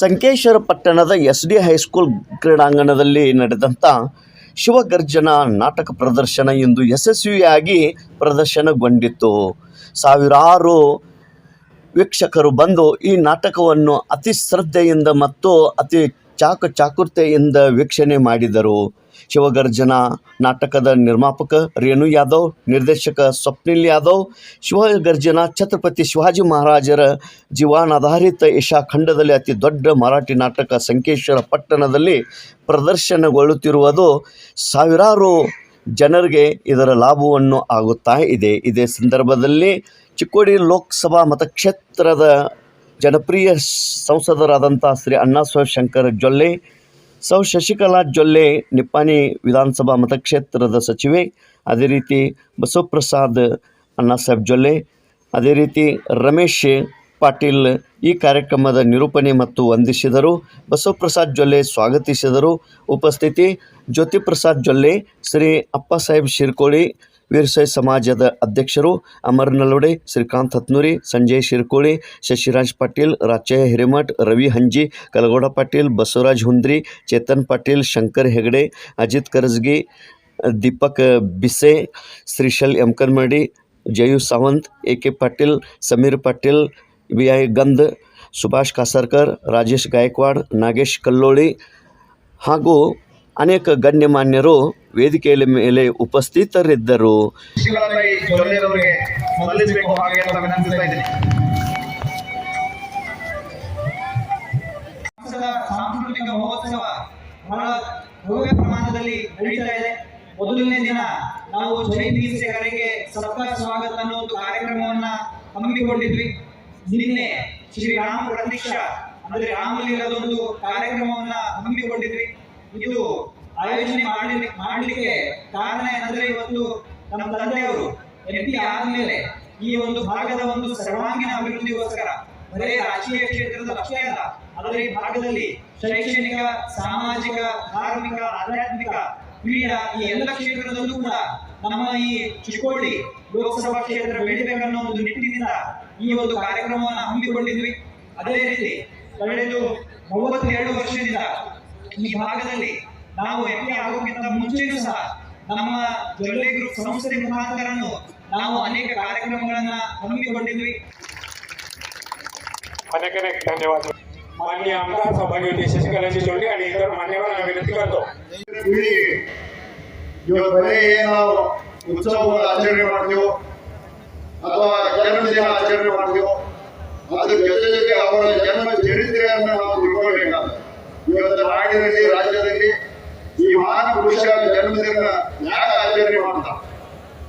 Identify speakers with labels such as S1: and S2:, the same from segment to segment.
S1: ಸಂಕೇಶ್ವರ ಪಟ್ಟಣದ S D high school ಕ್ರೀಡಾಂಗಣದಲ್ಲಿ ನಡೆದಂಥ ಶಿವಗರ್ಜನ ನಾಟಕ ಪ್ರದರ್ಶನ ಇಂದು ಯಶಸ್ವಿಯಾಗಿ ಪ್ರದರ್ಶನಗೊಂಡಿತ್ತು. ಸಾವಿರಾರು ವೀಕ್ಷಕರು ಬಂದು ಈ ನಾಟಕವನ್ನು ಅತಿ ಶ್ರದ್ಧೆಯಿಂದ ಮತ್ತು ಅತಿ ಚಾಕ ಚಾಕುರ್ತೆಯಿಂದ ವೀಕ್ಷಣೆ ಮಾಡಿದರು. ಶಿವಗರ್ಜನ ನಾಟಕದ ನಿರ್ಮಾಪಕ ರೇಣು ಯಾದವ್, ನಿರ್ದೇಶಕ ಸ್ವಪ್ನಿಲ್ ಯಾದವ್, ಶಿವಗರ್ಜನ ಛತ್ರಪತಿ ಶಿವಾಜಿ ಮಹಾರಾಜರ ಜೀವನಾಧಾರಿತ ಏಷ್ಯಾ ಖಂಡದಲ್ಲಿ ಅತಿ ದೊಡ್ಡ ಮರಾಠಿ ನಾಟಕ ಸಂಕೇಶ್ವರ ಪಟ್ಟಣದಲ್ಲಿ ಪ್ರದರ್ಶನಗೊಳ್ಳುತ್ತಿರುವುದು ಸಾವಿರಾರು ಜನರಿಗೆ ಇದರ ಲಾಭವನ್ನು ಆಗುತ್ತಾ ಇದೆ. ಇದೇ ಸಂದರ್ಭದಲ್ಲಿ ಚಿಕ್ಕೋಡಿ ಲೋಕಸಭಾ ಮತಕ್ಷೇತ್ರದ ಜನಪ್ರಿಯ ಸಂಸದರಾದಂಥ ಶ್ರೀ ಅಣ್ಣಾಸಾಹೇಬ್ ಶಂಕರ್ ಜೊಲ್ಲೆ, ಸೌ ಶಶಿಕಲಾ ಜೊಲ್ಲೆ, ನಿಪ್ಪಾಣಿ ವಿಧಾನಸಭಾ ಮತಕ್ಷೇತ್ರದ ಸಚಿವೆ, ಅದೇ ರೀತಿ ಬಸವಪ್ರಸಾದ್ ಅಣ್ಣಾಸಾಹೇಬ್ ಜೊಲ್ಲೆ, ಅದೇ ರೀತಿ ರಮೇಶ್ ಪಾಟೀಲ್ ಈ ಕಾರ್ಯಕ್ರಮದ ನಿರೂಪಣೆ ಮತ್ತು ವಂದಿಸಿದರು ಬಸವಪ್ರಸಾದ್ ಜೊಲ್ಲೆ ಸ್ವಾಗತಿಸಿದರು. ಉಪಸ್ಥಿತಿ, ಜ್ಯೋತಿಪ್ರಸಾದ್ ಜೊಲ್ಲೆ, ಶ್ರೀ ಅಪ್ಪ ಸಾಹೇಬ್ ಶಿರ್ಕೋಳಿ ವೀರಶೈವ ಸಮಾಜದ ಅಧ್ಯಕ್ಷರು Amar Nallude, Srikant Hatnuri, Sanjay Shirkoli, Shashiraj Patil Rachayya Hiremath, Ravi Hanji, Kalagouda Patil, Basavaraj Hundri, Chetan Patil, Shankar Hegde, Ajit Karajgi Deepak Bise, Shrishail Emkanmadi Jayu Sawant A K Patil, Sameer Patil V I Gandha Subhash Kasarkar, Rajesh Gaikwad, Nagesh Kalloli ಹಾಗೂ ಅನೇಕ ಗಣ್ಯಮಾನ್ಯರು ವೇದಿಕೆಯ ಮೇಲೆ ಉಪಸ್ಥಿತರಿದ್ದರು.
S2: ಸಾಂಸ್ಕೃತಿಕ ಮಹೋತ್ಸವ ಬಹಳ ಭವ್ಯ ಪ್ರಮಾಣದಲ್ಲಿ ನಡೀತಾ ಇದೆ. ಮೊದಲನೇ ದಿನ ನಾವು ಜೈನ್ ವೀಕ್ಷಕರಿಗೆ ಸತ್ಕಾರ ಸ್ವಾಗತ ಅನ್ನೋ ಒಂದು ಕಾರ್ಯಕ್ರಮವನ್ನ ಹಮ್ಮಿಕೊಂಡಿದ್ವಿ. ನಿನ್ನೆ ಶ್ರೀರಾಮ ಪ್ರತೀಕ್ಷ ಅಂದ್ರೆ ರಾಮಲೀಲದೊಂದು ಕಾರ್ಯಕ್ರಮವನ್ನ ಹಮ್ಮಿಕೊಂಡಿದ್ವಿ. ಇದು ಆಯೋಜನೆ ಮಾಡಿ ಮಾಡಲಿಕ್ಕೆ ಕಾರಣ ಏನಂದ್ರೆ ಇವತ್ತು ನಮ್ಮ ತಂದೆಯವರು ಎಂ ಪಿ ಆದ್ಮೇಲೆ ಈ ಒಂದು ಭಾಗದ ಒಂದು ಸರ್ವಾಂಗೀಣ ಅಭಿವೃದ್ಧಿಗೋಸ್ಕರ ಬರೇ ರಾಜಕೀಯ ಕ್ಷೇತ್ರದ ಅಷ್ಟೇ ಅಲ್ಲ ಅದರ ಈ ಭಾಗದಲ್ಲಿ ಶೈಕ್ಷಣಿಕ, ಸಾಮಾಜಿಕ, ಧಾರ್ಮಿಕ, ಆಧ್ಯಾತ್ಮಿಕ, ಕ್ರೀಡಾ ಈ ಎಲ್ಲ ಕ್ಷೇತ್ರದಲ್ಲೂ ಕೂಡ ನಮ್ಮ ಈ ಚಿಕ್ಕೋಳ್ಳಿ ಲೋಕಸಭಾ ಕ್ಷೇತ್ರ ಬೆಳಿಬೇಕನ್ನೋ ಒಂದು ನಿಟ್ಟಿನಿಂದ ಈ ಒಂದು ಕಾರ್ಯಕ್ರಮವನ್ನು ಹಮ್ಮಿಕೊಂಡಿದ್ವಿ. ಅದೇ ರೀತಿ ಕಳೆದು ಮೂವತ್ತೆರಡು ವರ್ಷದಿಂದ ಈ ಭಾಗದಲ್ಲಿ ನಾವು ಎಂ ಪಿ ಆಗೋಕ್ಕಿಂತ ಮುಂಚೆನೂ ಸಹ ನಮ್ಮ ಜೊಲ್ಲೆ ಗ್ರೂಪ್ ಸಂಸ್ಥೆ ಮುಖಾಂತರನು ನಾವು ಅನೇಕ ಕಾರ್ಯಕ್ರಮಗಳನ್ನ ಹಮ್ಮಿಕೊಂಡಿದ್ವಿ
S3: अनेक अनेक धन्यवाद माननीय आमदार सहभागी होते शशिकलाजी जोडले आणि इतर मान्यवरांना विनंती करतो
S4: ಪೀಳಿಗೆ ಇವತ್ತು ಬರೀ ನಾವು ಉತ್ಸವವನ್ನು ಆಚರಣೆ ಮಾಡ್ತೀವೋ ಅಥವಾ ಜನ್ಮದಿನ ಆಚರಣೆ ಮಾಡ್ತೀವೋ ಅದ್ರ ಜೊತೆ ಜೊತೆ ಅವರ ಜನ್ಮ ಚರಿತ್ರೆಯನ್ನು ನಾವು ತಿಳ್ಕೊಳ್ಬೇಕಾದ ಇವತ್ತು ನಾಡಿನಲ್ಲಿ ರಾಜ್ಯದಲ್ಲಿ ಈ ಮಹಾನ್ ಪುರುಷರ ಜನ್ಮದಿನ ಯಾಕೆ ಆಚರಣೆ ಮಾಡ್ತಾರೆ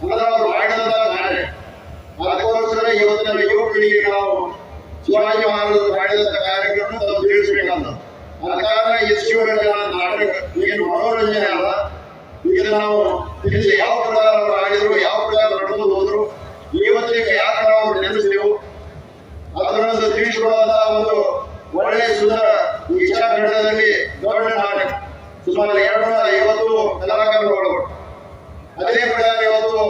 S4: ಅಂದ್ರೆ ಅವರು ಮಾಡಿದಂತ ಕಾರ್ಯ ಅದಕ್ಕೋಸ್ಕರ ಇವತ್ತಿನ ಯುವ ಪೀಳಿಗೆ ನಾವು ಶಿವಾಜಿ ಮಹಾರಾಜರು ಮಾಡಿದಂತ ಕಾರ್ಯಕ್ರಮ ನಾವು ತಿಳಿಸ್ಬೇಕಂತ. ಆದ ಕಾರಣ ಶಿವಗಂಜನ ನಾಟಕ ಏನು ಮನೋರಂಜನೆ ಅಲ್ಲ. ಈಗ ನಾವು ಇಲ್ಲಿ ಯಾವ ಪ್ರಕಾರ ಆಡಿದ್ರು, ಯಾವ ಪ್ರಕಾರ ನಡೆದು ಹೋದ್ರು, ಇವತ್ತಿಗೆ ಯಾಕೆ ನಾವು ನೆನೆಸಿದೆವು? ಅದನ್ನೊಂದು ತಿಳಿಸಿಕೊಳ್ಳುವಂತಹ ಒಂದು ಒಳ್ಳೆಯ ಸುಂದರ ವಿಚಾರ ಇಚ್ಛಾಖಂಡದಲ್ಲಿ ದೊಡ್ಡ ನಾಟಕ. ಸುಮಾರು ಎರಡು ನೂರ ಐವತ್ತು ಕಲಾಕಾರರು ಒಳಗೊಂಡು ಅದೇ ಪ್ರಕಾರ ಇವತ್ತು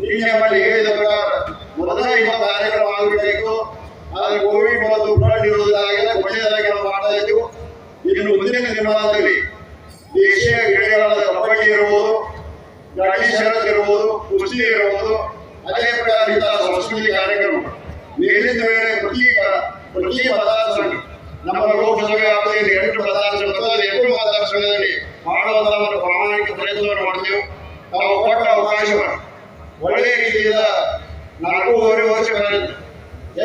S4: ನಿನ್ನೆ ಮಾಡಿ ಹೇಳಿದ ಪ್ರಕಾರ ಮೊದಲ ಇವತ್ತು ಕಾರ್ಯಕ್ರಮ ಆಗಬೇಕು ಆದರೆ ಕೋವಿಡ್ ಮತ್ತು ಬರಲಿರುವುದಾಗಿಲ್ಲ ಒಳ್ಳೆಯದಾಗಿ ನಾವು ಮಾಡ್ತಾ ಇದ್ದೀವಿ ಇನ್ನು ಮುಂದಿನ ದಿನಮಾನದಲ್ಲಿ ದೇಶೀಯ ಕ್ರೀಡೆಗಳಾದ ಕಬಡ್ಡಿ ಇರಬಹುದು ಗಾಡಿ ಶರತ್ ಇರಬಹುದು ಕುಸ್ತಿ ಇರಬಹುದು ಅದೇ ಪ್ರಕಾರ ಇಂತಹ ಸಂಸ್ಕೃತಿ ಕಾರ್ಯಕ್ರಮ ಮೇಲಿಂದ ಮೇಲೆ ಪ್ರತಿ ಪ್ರತಿ ಪದಾರ್ಥ ನಮ್ಮ ಲೋಕಸಭೆ ವ್ಯಾಪ್ತಿಯಲ್ಲಿ ಎಂಟು ಪದಾರ್ಥ ಬರ್ತದೆ ಎಂಟು ಪದಾರ್ಥಗಳಲ್ಲಿ ಮಾಡುವಂತ ಒಂದು ಪ್ರಾಮಾಣಿಕ ಪ್ರಯತ್ನವನ್ನು ಮಾಡ್ತೇವೆ. ನಾವು ಕೊಟ್ಟ ಅವಕಾಶವನ್ನು ಒಳ್ಳೆಯ ರೀತಿಯಿಂದ ನಾಲ್ಕೂವರೆ ವರ್ಷಗಳಲ್ಲಿ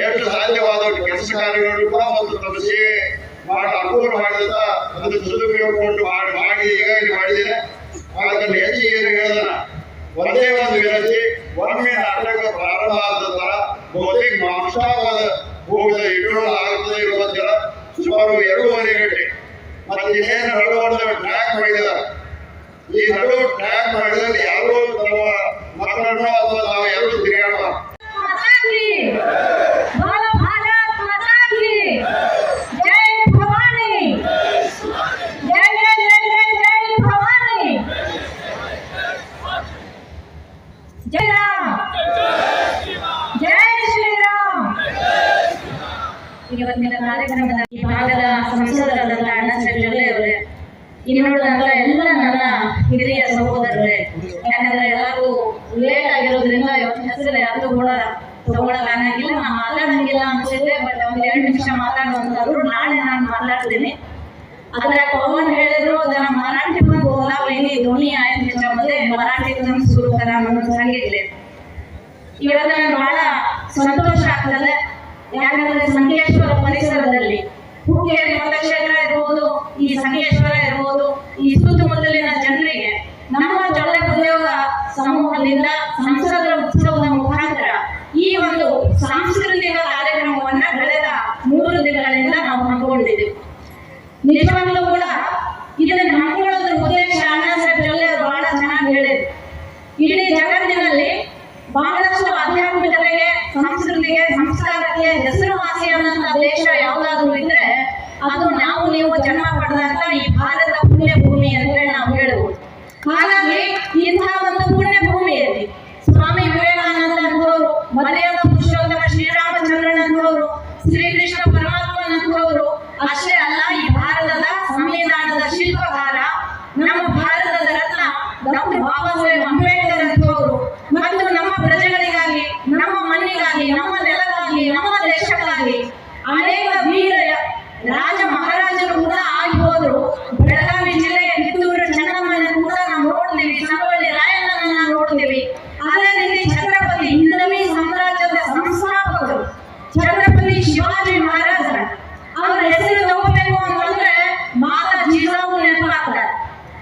S4: ಎಷ್ಟು ಸಾಧ್ಯವಾದ ಕೆಲಸ ಕಾರ್ಯಗಳು ಕೂಡ ಒಂದು ತಮ್ಮ ಸೇವೆ ಮಾಡಿ ಅನುಕೂಲ ಮಾಡಿದಂತ ಅದನ್ನು ಸದುಪಯೋಗಗೊಂಡು ಮಾಡಿ ಮಾಡಿ ಈಗಾಗಲೇ ಮಾಡಿದ್ದೇನೆ. ಅದನ್ನು ಹೆಚ್ಚು ಏನು ಹೇಳಿದನ ಒಂದೇ ಒಂದು ವಿನಂತಿ, ಒಮ್ಮೆ ನಾಟಕ ಪ್ರಾರಂಭ ಆದ ನಂತರ ಬಹುತೇಕ ಮಾಂಸಾವಾದ ಹೋಗದ ಇಡೋಣ ಆಗುತ್ತದೆ ಇರುವಂತೆಲ್ಲ ಸುಮಾರು ಎರಡೂವರೆ ಗಂಟೆ. ಮತ್ತೆ ಇನ್ನೇನು ನಡುವನ್ನು ಟ್ರ್ಯಾಕ್ ಮಾಡಿದ್ದಾರೆ ಈ ನಡು ಟ್ರ್ಯಾಕ್ ಮಾಡಿದಲ್ಲಿ ಯಾರು ನಮ್ಮ ಮಕ್ಕಳನ್ನು ಅಥವಾ ನಾವು ಯಾರು ತಿರುಗಾಡಬಾರ್ದು
S5: ನಾನಾಗಿಲ್ಲ ನಾನು ಮಾತಾಡಂಗಿಲ್ಲ ಅನ್ಸಿದ್ದೆ ಬಟ್ ಒಂದ್ ಎರಡು ನಿಮಿಷ ಮಾತಾಡುವಂತವ್ರು ನಾಳೆ ನಾನು ಮಾತಾಡ್ತೀನಿ. ಆದ್ರೆ ಪವನ್ ಹೇಳಿದ್ರು ಅದನ್ನ ಮರಾಠಿ ಮಗ ಓಲಾ ವೈನಿ ಧ್ವನಿ ಆಯ್ತು ಮತ್ತೆ ಮರಾಠಿ ತಮ್ಮ ಸುರುತರ ನಾನು ಹಂಗಿರ್ಲಿ ಇವತ್ತ ಬಹಳ ಸಂತೋಷ ಆಗ್ತದೆ. ಯಾಕಂದ್ರೆ ಸಂಕೇಶ್ವರ ಪರಿಸರದಲ್ಲಿ ಹುಕ್ಕೇರಿ ಮತಕ್ಷೇತ್ರ ಇರ್ಬೋದು, ಈ ಸಂಕೇಶ್ವರ ಇರ್ಬೋದು, ಈ ಸುತ್ತಮುತ್ತಲಿನ ಜನರಿಗೆ ನಮ್ಮ ಜೊಳ್ಳೆ ಉದ್ಯೋಗ ಸಮೂಹದಿಂದ ಸಂಸದರ ఇది నిజంలో కూడా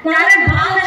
S5: कारण भाग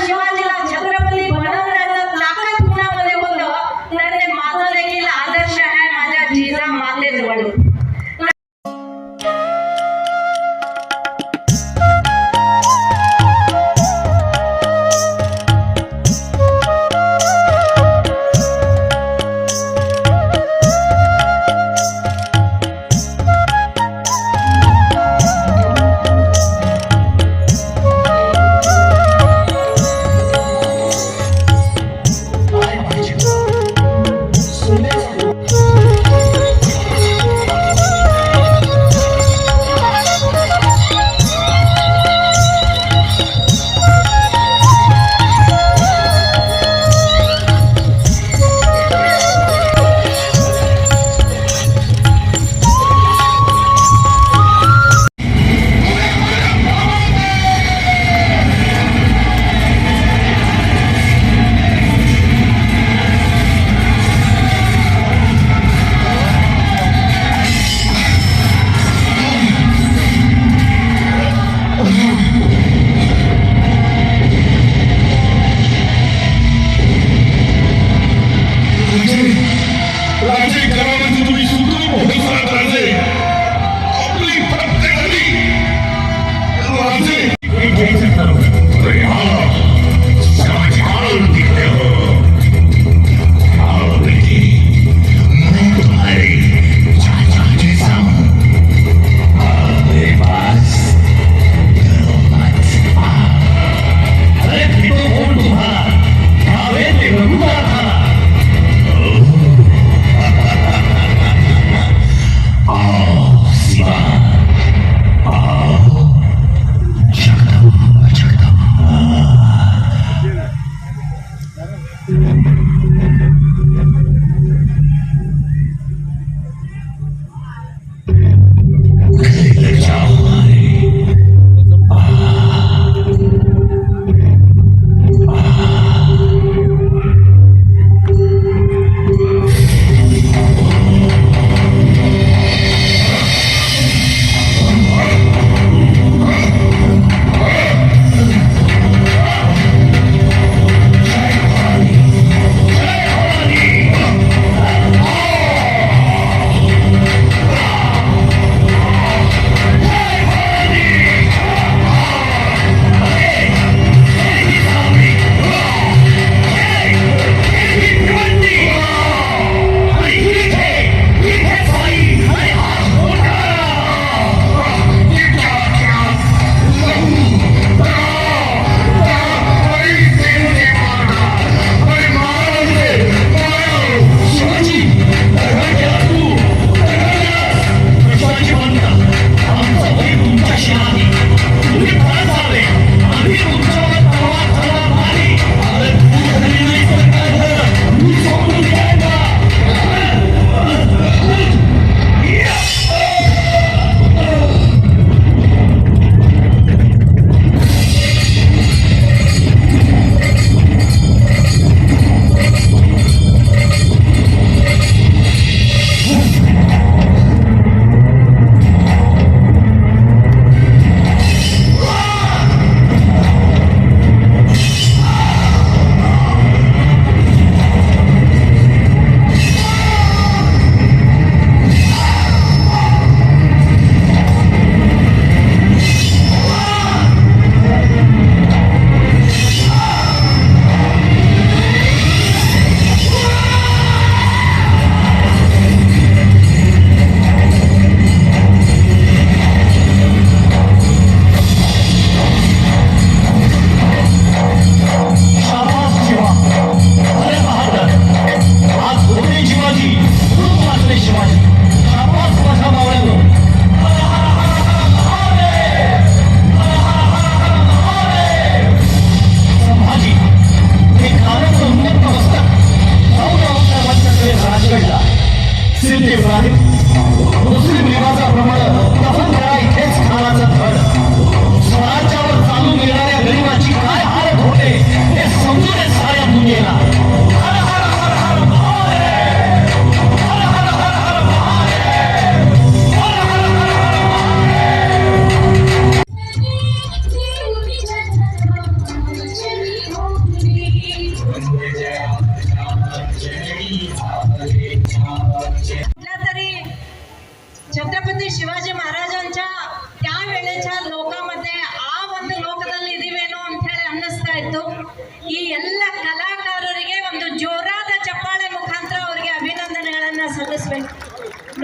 S5: ಈ ಎಲ್ಲ ಕಲಾಕಾರರಿಗೆ ಒಂದು ಜೋರಾದ ಚಪ್ಪಾಳೆ ಮುಖಾಂತರ ಅವರಿಗೆ ಅಭಿನಂದನೆಗಳನ್ನ ಸಲ್ಲಿಸ್ಬೇಕು.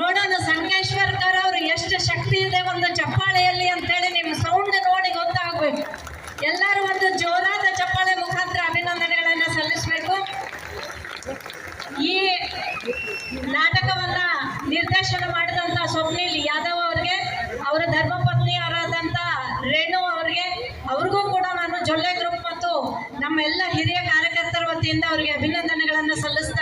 S5: ನೋಡೋಣ ಸಂಗೇಶ್ವರ್ಕರ್ ಅವರು ಎಷ್ಟು ಶಕ್ತಿ ಇದೆ ಒಂದು ಚಪ್ಪಾಳೆಯಲ್ಲಿ ಅಂತೇಳಿ ನಿಮ್ಮ ಸೌಂಡ್ ನೋಡಿ ಗೊತ್ತಾಗಬೇಕು. ಎಲ್ಲರೂ ಒಂದು ಜೋರಾದ ಚಪ್ಪಾಳೆ ಮುಖಾಂತರ ಅಭಿನಂದನೆಗಳನ್ನ ಸಲ್ಲಿಸಬೇಕು. ಈ ನಾಟಕವನ್ನ ನಿರ್ದೇಶನ ಮಾಡಿದಂತ ಸ್ವಪ್ನಿಲ್ ಯಾದವ್ ಅವರಿಗೆ, ಅವರ ಧರ್ಮಪತ್ನಿಯರಾದಂತ ರೇಣು ಅವ್ರಿಗೆ ಅವ್ರಿಗೂ ಕೂಡ ನಾನು ಜೊಲ್ಲೆ ಗ್ರೂಪ್ ಮತ್ತು ನಮ್ಮೆಲ್ಲ ಹಿರಿಯ ಕಾರ್ಯಕರ್ತರ ವತಿಯಿಂದ ಅವರಿಗೆ ಅಭಿನಂದನೆಗಳನ್ನು ಸಲ್ಲಿಸ್ತಾ